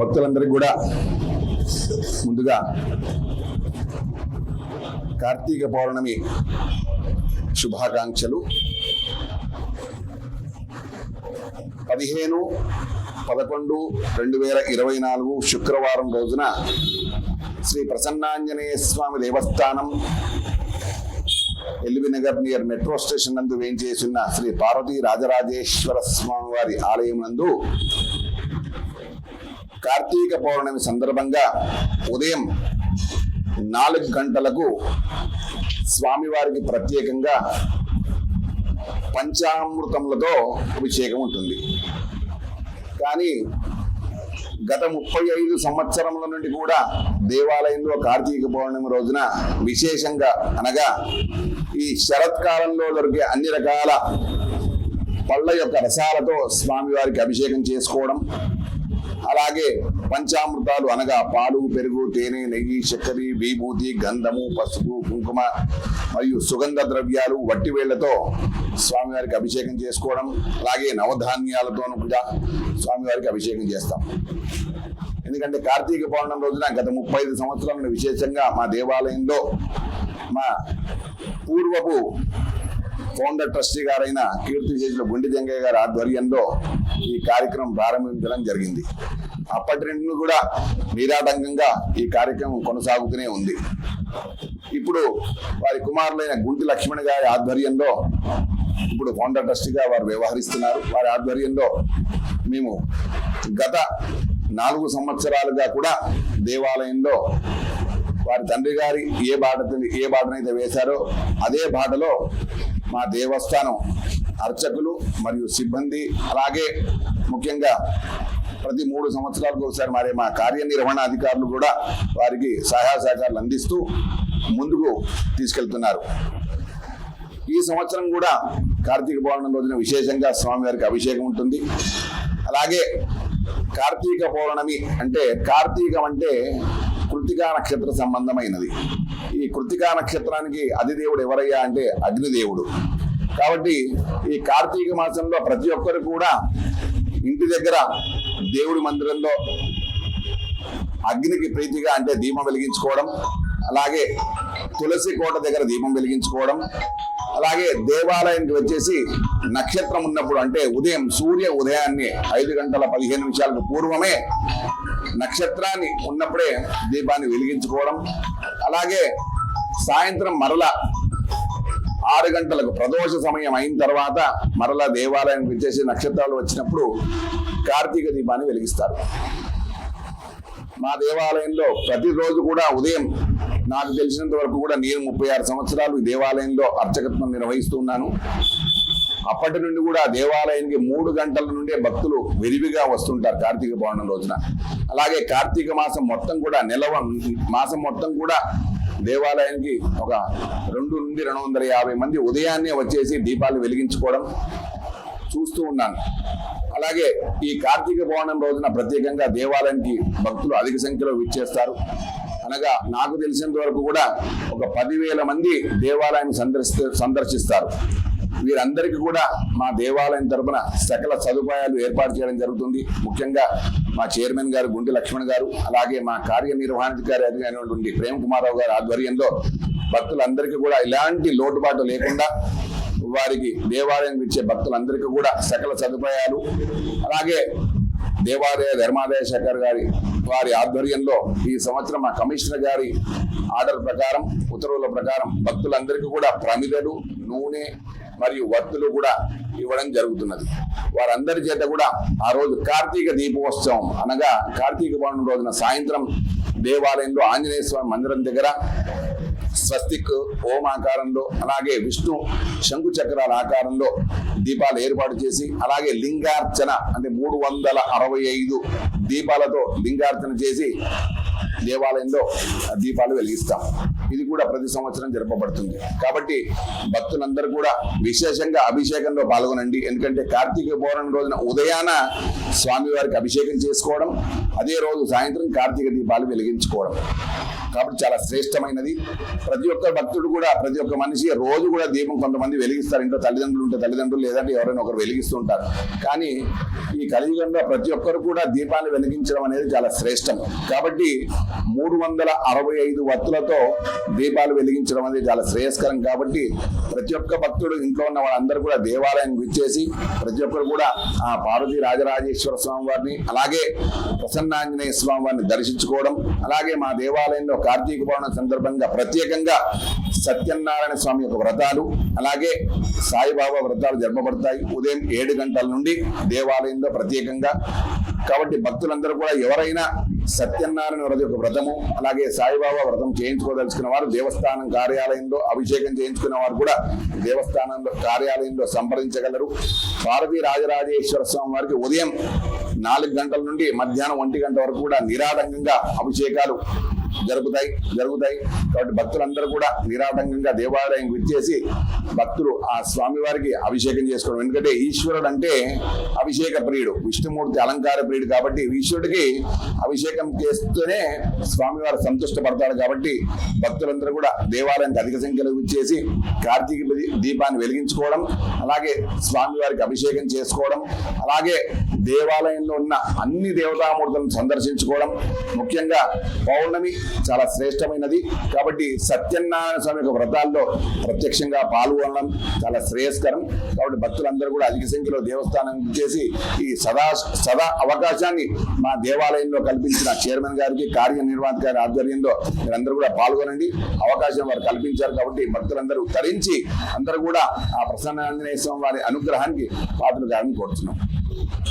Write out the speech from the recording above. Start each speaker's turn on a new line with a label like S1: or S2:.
S1: భక్తులందరికీ కూడా ముందుగా కార్తీక పౌర్ణమి శుభాకాంక్షలు. పదిహేను పదకొండు రెండు వేల ఇరవై నాలుగు శుక్రవారం రోజున Sri Prasannanjaneya Swamy Devasthanam L V Nagar near metro station నందు వేయించేసిన శ్రీ పార్వతీ రాజరాజేశ్వర స్వామి వారి ఆలయం నందు కార్తీక పౌర్ణమి సందర్భంగా ఉదయం నాలుగు గంటలకు స్వామివారికి ప్రత్యేకంగా పంచామృతములతో అభిషేకం ఉంటుంది. కానీ గత ముప్పై ఐదు సంవత్సరముల నుండి కూడా దేవాలయంలో కార్తీక పౌర్ణమి రోజున విశేషంగా అనగా ఈ శరత్కాలంలో దొరికే అన్ని రకాల పళ్ళ యొక్క రసాలతో స్వామివారికి అభిషేకం చేసుకోవడం అలాగే పంచామృతాలు అనగా పాలు పెరుగు తేనె నెయ్యి చక్కెర విభూతి గంధము పసుపు కుంకుమ మరియు సుగంధ ద్రవ్యాలు వట్టి వేళ్ళతో స్వామివారికి అభిషేకం చేసుకోవడం అలాగే నవధాన్యాలతోనూ కూడా స్వామివారికి అభిషేకం చేస్తాం. ఎందుకంటే కార్తీక పౌర్ణమి రోజున గత ముప్పై ఐదు సంవత్సరాల విశేషంగా మా దేవాలయంలో మా పూర్వపు ఫౌండర్ ట్రస్టీ గారైన కీర్తి చేసిన గుండి జంగయ్య గారి ఆధ్వర్యంలో ఈ కార్యక్రమం ప్రారంభించడం జరిగింది. అప్పటి నుండి కూడా నిరాటంకంగా ఈ కార్యక్రమం కొనసాగుతూనే ఉంది. ఇప్పుడు వారి కుమారులైన గుంటి లక్ష్మణ్ గారి ఆధ్వర్యంలో ఇప్పుడు ఫౌండర్ ట్రస్టీగా వారు వ్యవహరిస్తున్నారు. వారి ఆధ్వర్యంలో మేము గత నాలుగు సంవత్సరాలుగా కూడా దేవాలయంలో వారి తండ్రి గారి ఏ బాట ఏ బాటనైతే వేశారో అదే బాటలో మా దేవస్థానం అర్చకులు మరియు సిబ్బంది అలాగే ముఖ్యంగా ప్రతి మూడు సంవత్సరాలకు ఒకసారి మరి మా కార్యనిర్వహణ అధికారులు కూడా వారికి సహాయ సహకారాలు అందిస్తూ ముందుకు తీసుకెళ్తున్నారు. ఈ సంవత్సరం కూడా కార్తీక పౌర్ణమి రోజున విశేషంగా స్వామివారికి అభిషేకం ఉంటుంది. అలాగే కార్తీక పౌర్ణమి అంటే కార్తీకం అంటే కృతికా నక్షత్ర సంబంధమైనది. ఈ కృతికా నక్షత్రానికి అధిదేవుడు ఎవరయ్యా అంటే అగ్నిదేవుడు. కాబట్టి ఈ కార్తీక మాసంలో ప్రతి ఒక్కరు కూడా ఇంటి దగ్గర దేవుడి మందిరంలో అగ్నికి ప్రీతిగా అంటే దీపం వెలిగించుకోవడం అలాగే తులసి కోట దగ్గర దీపం వెలిగించుకోవడం అలాగే దేవాలయానికి వచ్చేసి నక్షత్రం ఉన్నప్పుడు అంటే ఉదయం సూర్య ఉదయాన్నే ఐదు గంటల పదిహేను నిమిషాలకు పూర్వమే నక్షత్రాన్ని ఉన్నప్పుడే దీపాన్ని వెలిగించుకోవడం అలాగే సాయంత్రం మరల ఆరు గంటలకు ప్రదోష సమయం అయిన తర్వాత మరలా దేవాలయానికి వచ్చేసి నక్షత్రాలు వచ్చినప్పుడు కార్తీక దీపాన్ని వెలిగిస్తారు. మా దేవాలయంలో ప్రతిరోజు కూడా ఉదయం నాకు తెలిసినంత వరకు కూడా నేను ముప్పై ఆరు సంవత్సరాలు ఈ దేవాలయంలో అర్చకత్వం నిర్వహిస్తున్నాను అప్పటి నుండి కూడా దేవాలయానికి మూడు గంటల నుండే భక్తులు విరివిగా వస్తుంటారు కార్తీక పౌర్ణమి రోజున. అలాగే కార్తీక మాసం మొత్తం కూడా నెలవ మాసం మొత్తం కూడా దేవాలయానికి ఒక రెండు నుండి రెండు వందల యాభై మంది ఉదయాన్నే వచ్చేసి దీపాలు వెలిగించుకోవడం చూస్తూ ఉన్నాను. అలాగే ఈ కార్తీక పౌర్ణమి రోజున ప్రత్యేకంగా దేవాలయానికి భక్తులు అధిక సంఖ్యలో విచ్చేస్తారు. అనగా నాకు తెలిసినంత వరకు కూడా ఒక పదివేల మంది దేవాలయాన్ని సందర్శి సందర్శిస్తారు. వీరందరికీ కూడా మా దేవాలయం తరపున సకల సదుపాయాలు ఏర్పాటు చేయడం జరుగుతుంది. ముఖ్యంగా మా చైర్మన్ గారు గుండె లక్ష్మణ్ గారు అలాగే మా కార్యనిర్వహణాధికారి అధికారి ప్రేమ్ కుమారావు గారి ఆధ్వర్యంలో భక్తులందరికీ కూడా ఇలాంటి లోటుపాటు లేకుండా వారికి దేవాలయం ఇచ్చే భక్తులందరికీ కూడా సకల సదుపాయాలు అలాగే దేవాలయ ధర్మాదాయ శాఖ గారి వారి ఆధ్వర్యంలో ఈ సంవత్సరం మా కమిషనర్ గారి ఆర్డర్ ప్రకారం ఉత్తర్వుల ప్రకారం భక్తులందరికీ కూడా ప్రమిదలు నూనె మరియు వత్తులు కూడా ఇవ్వడం జరుగుతున్నది. వారందరి చేత కూడా ఆ రోజు కార్తీక దీపోత్సవం అనగా కార్తీక పౌర్ణమి రోజున సాయంత్రం దేవాలయంలో ఆంజనేయ స్వామి మందిరం దగ్గర స్వస్తిక్ ఓం ఆకారంలో అలాగే విష్ణు శంకు చక్రాల ఆకారంలో దీపాలు ఏర్పాటు చేసి అలాగే లింగార్చన అంటే మూడు వందల అరవై ఐదు దీపాలతో లింగార్చన చేసి దేవాలయంలో దీపాలు వెలిగిస్తాం. ఇది కూడా ప్రతి సంవత్సరం జరపబడుతుంది. కాబట్టి భక్తులందరూ కూడా విశేషంగా అభిషేకంలో పాల్గొనండి. ఎందుకంటే కార్తీక పౌర్ణమి రోజున ఉదయాన స్వామివారికి అభిషేకం చేసుకోవడం అదే రోజు సాయంత్రం కార్తీక దీపాలు వెలిగించుకోవడం. కాబట్టి చాలా శ్రేష్టమైనది. ప్రతి ఒక్క భక్తుడు కూడా ప్రతి ఒక్క మనిషి రోజు కూడా దీపం కొంతమంది వెలిగిస్తారు. ఇంట్లో తల్లిదండ్రులు ఉంటే తల్లిదండ్రులు లేదంటే ఎవరైనా ఒకరు వెలిగిస్తుంటారు కానీ ఈ కలియుగంలో ప్రతి ఒక్కరు కూడా దీపాన్ని వెలిగించడం అనేది చాలా శ్రేష్టం. కాబట్టి మూడు వందల అరవై ఐదు వత్తులతో దీపాలు వెలిగించడం అనేది చాలా శ్రేయస్కరం. కాబట్టి ప్రతి ఒక్క భక్తుడు ఇంట్లో ఉన్న వాళ్ళందరూ కూడా దేవాలయానికి విచ్చేసి ప్రతి ఒక్కరు కూడా ఆ పార్వతీ రాజరాజేశ్వర స్వామి వారిని అలాగే ప్రసన్నాంజనేయ స్వామి వారిని దర్శించుకోవడం అలాగే మా దేవాలయంలో కార్తీక పౌర్ణమి సందర్భంగా ప్రత్యేకంగా సత్యనారాయణ స్వామి యొక్క వ్రతాలు అలాగే సాయిబాబా వ్రతాలు జరపబడతాయి ఉదయం ఏడు గంటల నుండి దేవాలయంలో ప్రత్యేకంగా. కాబట్టి భక్తులందరూ కూడా ఎవరైనా సత్యనారాయణ వ్రత యొక్క వ్రతము అలాగే సాయిబాబా వ్రతం చేయించుకోదలుచుకున్న వారు దేవస్థానం కార్యాలయంలో అభిషేకం చేయించుకున్న వారు కూడా దేవస్థానంలో కార్యాలయంలో సంప్రదించగలరు. పార్వతీ రాజరాజేశ్వర స్వామి వారికి ఉదయం నాలుగు గంటల నుండి మధ్యాహ్నం ఒంటి గంట వరకు కూడా నిరాటంకంగా అభిషేకాలు జరుగుతాయి జరుగుతాయి. కాబట్టి భక్తులందరూ కూడా నిరాటంకంగా దేవాలయం విచ్చేసి భక్తులు ఆ స్వామివారికి అభిషేకం చేసుకోవడం. ఎందుకంటే ఈశ్వరుడు అంటే అభిషేక ప్రియుడు విష్ణుమూర్తి అలంకార ప్రియుడు కాబట్టి ఈశ్వరుడికి అభిషేకం చేస్తూనే స్వామివారు సంతుష్టపడతాడు కాబట్టి భక్తులందరూ కూడా దేవాలయానికి అధిక సంఖ్యలో విచ్చేసి కార్తీక దీపాన్ని వెలిగించుకోవడం అలాగే స్వామివారికి అభిషేకం చేసుకోవడం అలాగే దేవాలయంలో ఉన్న అన్ని దేవతామూర్తులను సందర్శించుకోవడం ముఖ్యంగా పౌర్ణమి చాలా శ్రేష్టమైనది. కాబట్టి సత్యనారాయణ స్వామి యొక్క వ్రతాల్లో ప్రత్యక్షంగా పాల్గొనడం చాలా శ్రేయస్కరం. కాబట్టి భక్తులందరూ కూడా అధిక సంఖ్యలో దేవస్థానం చేసి ఈ సదా సదా అవకాశాన్ని మా దేవాలయంలో కల్పించిన చైర్మన్ గారికి కార్యనిర్వాహక గారి ఆధ్వర్యంలో మీరందరూ కూడా పాల్గొనండి. అవకాశం వారు కల్పించారు కాబట్టి భక్తులందరూ తరించి అందరూ కూడా ఆ ప్రసన్న ఆంజనేయ స్వామి వారి అనుగ్రహానికి పాత్రలు కాదని కోరుతున్నాం